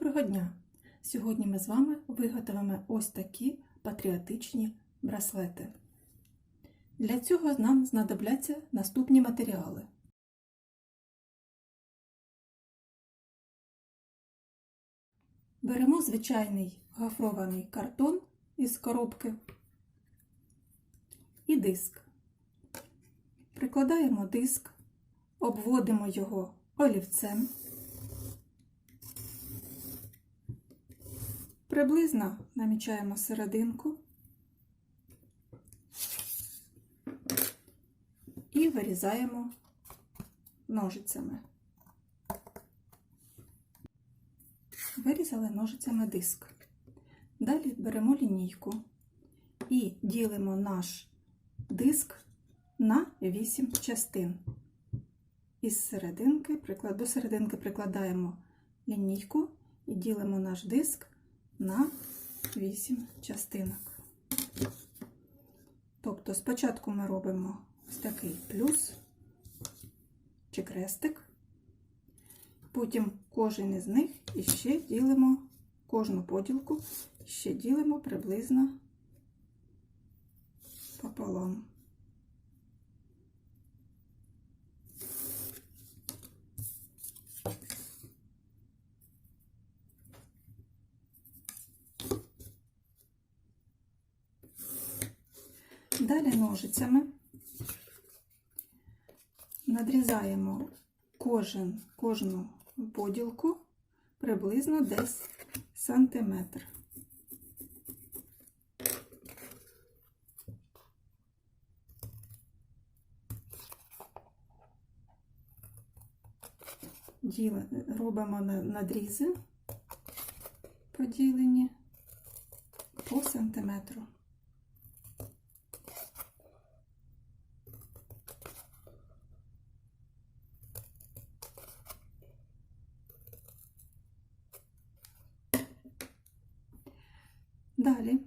Доброго дня! Сьогодні ми з вами виготовимо ось такі патріотичні браслети. Для цього нам знадобляться наступні матеріали. Беремо звичайний гофрований картон із коробки і диск. Прикладаємо диск, обводимо його олівцем. Приблизно намічаємо серединку і вирізаємо ножицями. Вирізали ножицями диск. Далі беремо лінійку і ділимо наш диск на 8 частин. Із серединки, до серединки прикладаємо лінійку і ділимо наш диск на 8 частинок. Тобто спочатку ми робимо ось такий плюс чи крестик, потім кожен із них іще ділимо кожну поділку, ще ділимо приблизно пополам. Далі ножицями надрізаємо кожен, кожну поділку приблизно десь сантиметр. Діли, робимо надрізи поділені по сантиметру. Далі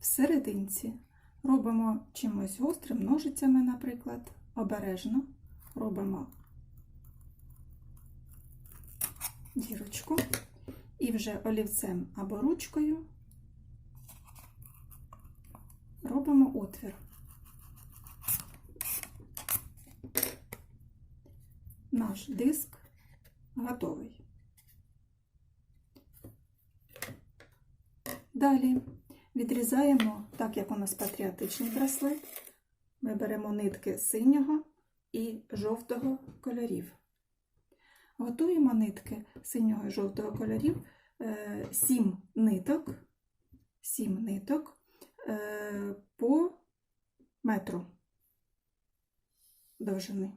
в серединці робимо чимось гострим ножицями, наприклад, обережно робимо дірочку і вже олівцем або ручкою робимо отвір. Наш диск готовий. Далі відрізаємо, так як у нас патріотичний браслет, ми беремо нитки синього і жовтого кольорів. Готуємо нитки синього і жовтого кольорів 7 ниток, 7 ниток е, по метру довжини.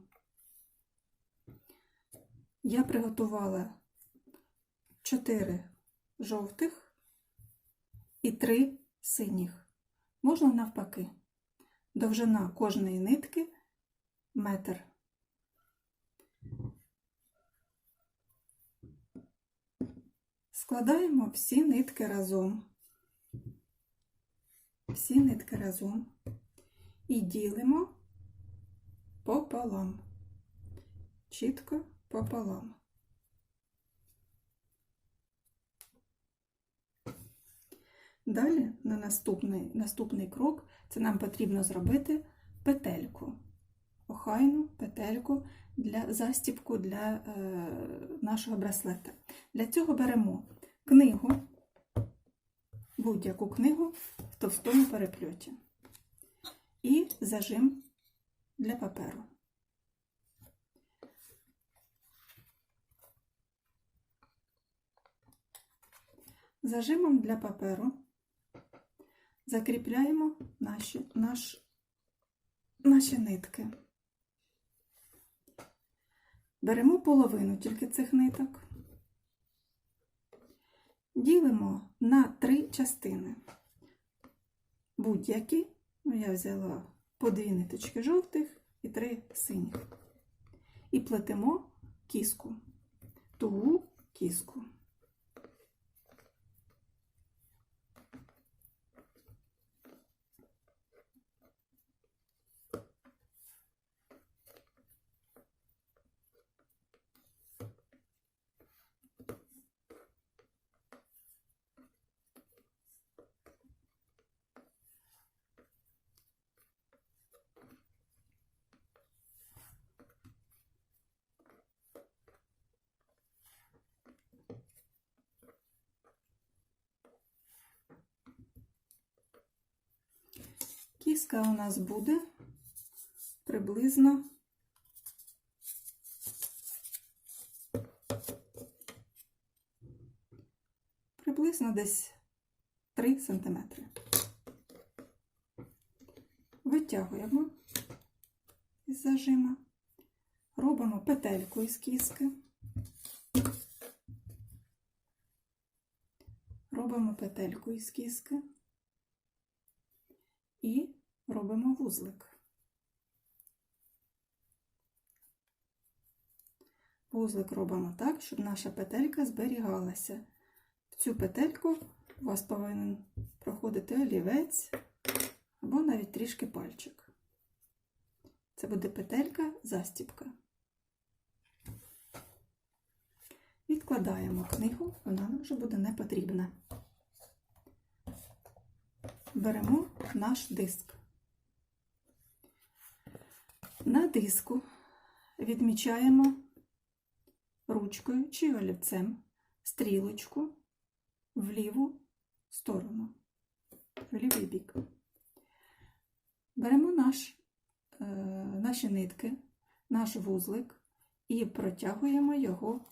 Я приготувала 4 жовтих і три синіх. Можна навпаки. Довжина кожної нитки метр. Складаємо всі нитки разом, всі нитки разом і ділимо пополам, чітко пополам. Далі на наступний наступний крок це нам потрібно зробити петельку, охайну петельку для застіпку для е, нашого браслета. Для цього беремо книгу, будь-яку книгу в товстому перепльоті і зажим для паперу. Зажимом для паперу закріпляємо наші, наш, наші нитки. Беремо половину тільки цих ниток, ділимо на три частини. Будь-які, я взяла по дві ниточки жовтих і три синіх. І плетемо кіску, тугу кіску. Кіска у нас буде приблизно приблизно десь 3 см. Витягуємо із зажима, робимо петельку із кіски. Робимо петельку із кіски і робимо вузлик. Вузлик робимо так, щоб наша петелька зберігалася. В цю петельку у вас повинен проходити олівець або навіть трішки пальчик. Це буде петелька застіпка. Відкладаємо книгу, вона нам вже буде не потрібна. Беремо наш диск. На диску відмічаємо ручкою чи олівцем стрілочку в ліву сторону, в лівий бік. Беремо наш, е, наші нитки, наш вузлик і протягуємо його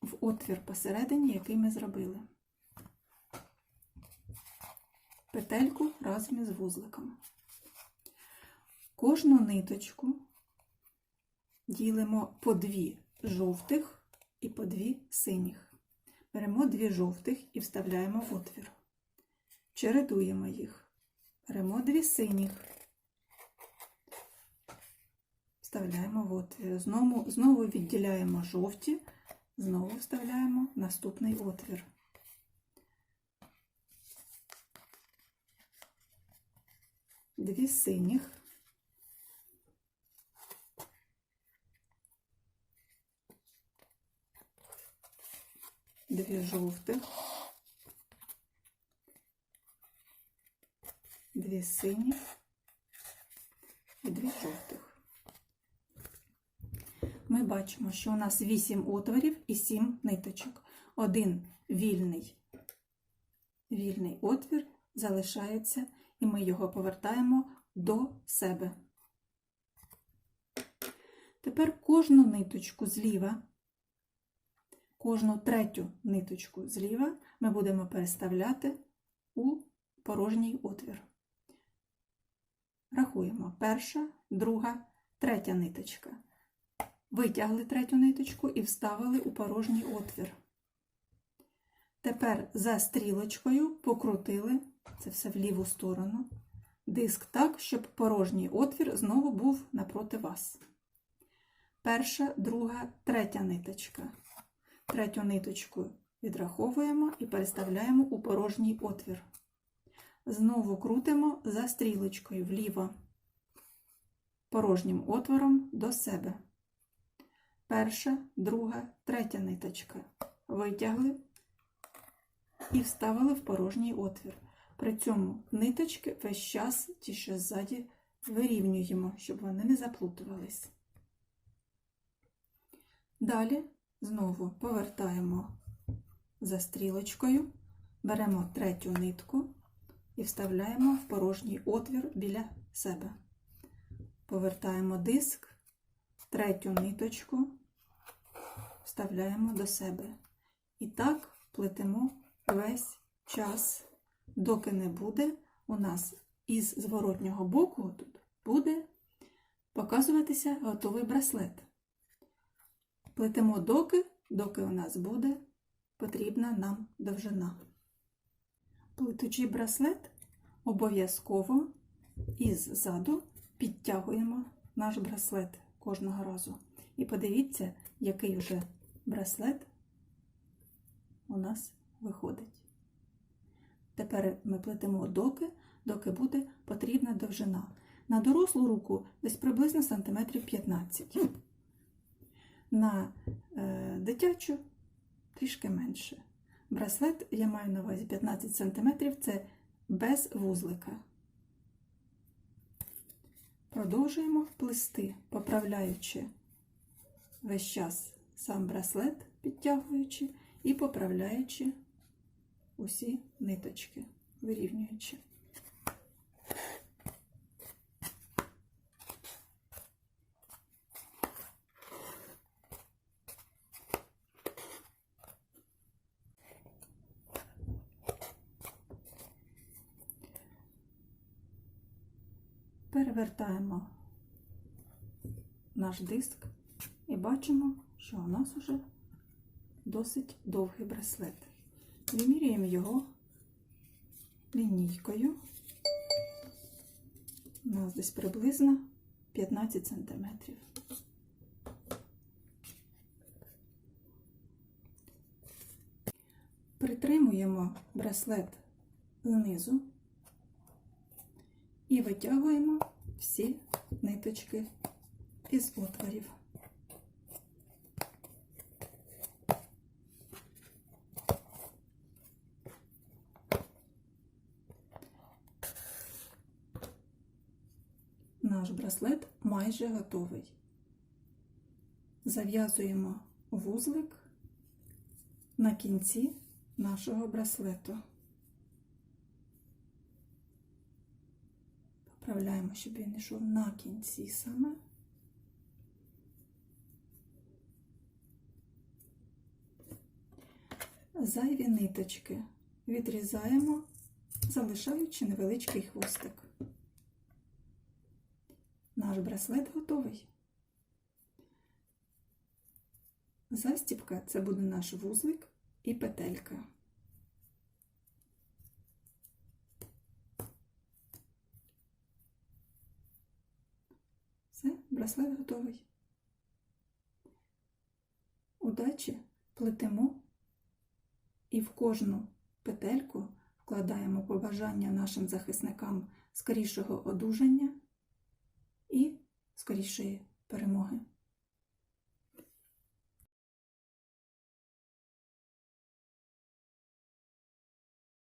в отвір посередині, який ми зробили. Петельку разом із вузликом. Кожну ниточку ділимо по дві жовтих і по дві синіх. Беремо дві жовтих і вставляємо в отвір. Чередуємо їх. Беремо дві синіх. Вставляємо в отвір. Знову, знову відділяємо жовті, знову вставляємо наступний отвір. Дві синіх. Дві жовтих. Дві синіх і дві жовтих. Ми бачимо, що у нас 8 отворів і 7 ниточок. Один вільний, вільний отвір залишається, і ми його повертаємо до себе. Тепер кожну ниточку зліва, кожну третю ниточку зліва ми будемо переставляти у порожній отвір. Рахуємо перша, друга, третя ниточка. Витягли третю ниточку і вставили у порожній отвір. Тепер за стрілочкою покрутили це все в ліву сторону, диск так, щоб порожній отвір знову був напроти вас. Перша, друга, третя ниточка. Третю ниточку відраховуємо і переставляємо у порожній отвір. Знову крутимо за стрілочкою вліво, порожнім отвором до себе. Перша, друга, третя ниточка. Витягли і вставили в порожній отвір. При цьому ниточки весь час ті, що ззаді, вирівнюємо, щоб вони не заплутувались. Далі знову повертаємо за стрілочкою, беремо третю нитку і вставляємо в порожній отвір біля себе. Повертаємо диск, третю ниточку вставляємо до себе. І так плетемо весь час, доки не буде у нас із зворотнього боку тут буде показуватися готовий браслет. Плетемо доки, доки у нас буде потрібна нам довжина. Плетучий браслет обов'язково іззаду підтягуємо наш браслет кожного разу. І подивіться, який вже браслет у нас виходить. Тепер ми плетемо доки, доки буде потрібна довжина. На дорослу руку десь приблизно сантиметрів 15. На е, дитячу трішки менше. Браслет, я маю на увазі 15 см, це без вузлика. Продовжуємо плести, поправляючи весь час сам браслет, підтягуючи і поправляючи усі ниточки, вирівнюючи. Перевертаємо наш диск і бачимо, що у нас уже досить довгий браслет. Вимірюємо його лінійкою. У нас десь приблизно 15 см. Притримуємо браслет знизу і витягуємо всі ниточки із отворів. Наш браслет майже готовий. Зав'язуємо вузлик на кінці нашого браслету. Поправляємо, щоб він йшов на кінці саме. Зайві ниточки відрізаємо, залишаючи невеличкий хвостик. Наш браслет готовий. Застіпка це буде наш вузлик і петелька. Все, браслет готовий. Удачі плетемо і в кожну петельку вкладаємо побажання нашим захисникам скорішого одужання і скорішої перемоги.